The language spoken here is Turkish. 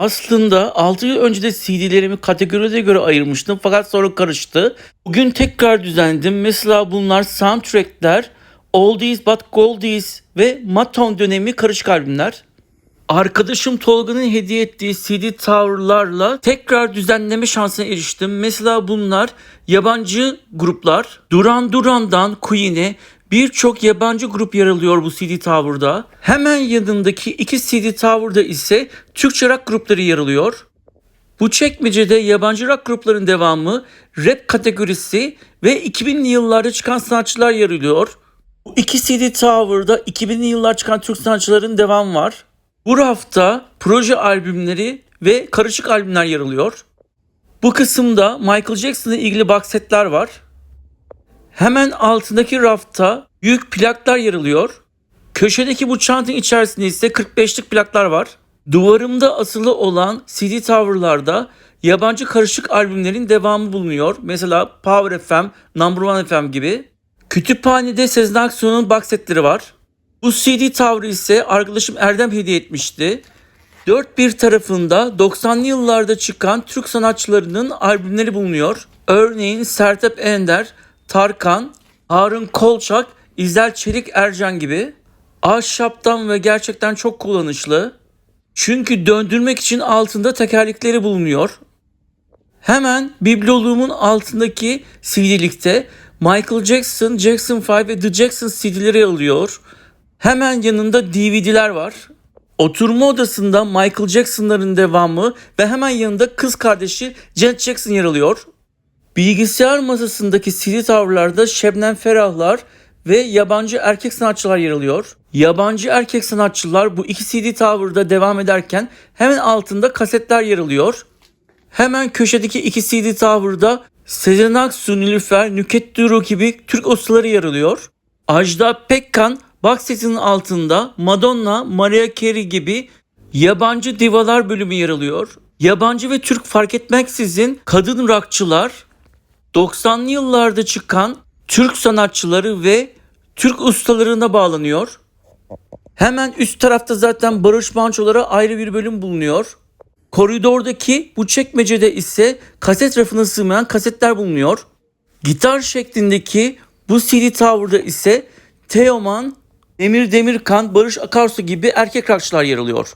Aslında 6 yıl önce de CD'lerimi kategorilere göre ayırmıştım fakat sonra karıştı. Bugün tekrar düzenledim. Mesela bunlar soundtrackler, Oldies but Goldies ve Maton dönemi karışık albümler. Arkadaşım Tolga'nın hediye ettiği CD Tower'larla tekrar düzenleme şansına eriştim. Mesela bunlar yabancı gruplar. Duran Duran'dan Queen'e birçok yabancı grup yer alıyor bu CD Tower'da. Hemen yanındaki iki CD Tower'da ise Türkçe rock grupları yer alıyor. Bu çekmecede yabancı rock grupların devamı, rap kategorisi ve 2000'li yıllarda çıkan sanatçılar yer alıyor. Bu iki CD Tower'da 2000'li yıllar çıkan Türk sanatçıların devamı var. Bu rafta proje albümleri ve karışık albümler yer alıyor. Bu kısımda Michael Jackson'la ilgili box setler var. Hemen altındaki rafta büyük plaklar yer alıyor. Köşedeki bu çantanın içerisinde ise 45'lik plaklar var. Duvarımda asılı olan CD Tower'larda yabancı karışık albümlerin devamı bulunuyor. Mesela Power FM, Number One FM gibi. Kütüphanede Sezen Aksu'nun box setleri var. Bu CD Tower ise arkadaşım Erdem hediye etmişti. Dört bir tarafında 90'lı yıllarda çıkan Türk sanatçılarının albümleri bulunuyor. Örneğin Sertab Ender, Tarkan, Harun Kolçak, İzel Çelik Ercan gibi. Ahşaptan ve gerçekten çok kullanışlı. Çünkü döndürmek için altında tekerlekleri bulunuyor. Hemen bibloluğumun altındaki CD'likte Michael Jackson, Jackson 5 ve The Jackson CD'leri alıyor. Hemen yanında DVD'ler var. Oturma odasında Michael Jackson'ların devamı ve hemen yanında kız kardeşi Janet Jackson yer alıyor. Bilgisayar masasındaki CD tavırlarda Şebnem Ferahlar ve yabancı erkek sanatçılar yer alıyor. Yabancı erkek sanatçılar bu iki CD tavırda devam ederken hemen altında kasetler yer alıyor. Hemen köşedeki iki CD Tower'da Sezen Aksu, Nilüfer, Nüket Duru gibi Türk ustaları yer alıyor. Ajda Pekkan box setinin altında Madonna, Mariah Carey gibi yabancı divalar bölümü yer alıyor. Yabancı ve Türk fark etmeksizin kadın rockçılar, 90'lı yıllarda çıkan Türk sanatçıları ve Türk ustalarına bağlanıyor. Hemen üst tarafta zaten Barış Manço'lara ayrı bir bölüm bulunuyor. Koridordaki bu çekmecede ise kaset rafına sığmayan kasetler bulunuyor. Gitar şeklindeki bu CD Tower'da ise Teoman, Emir Demirkan, Barış Akarsu gibi erkek rockçılar yer alıyor.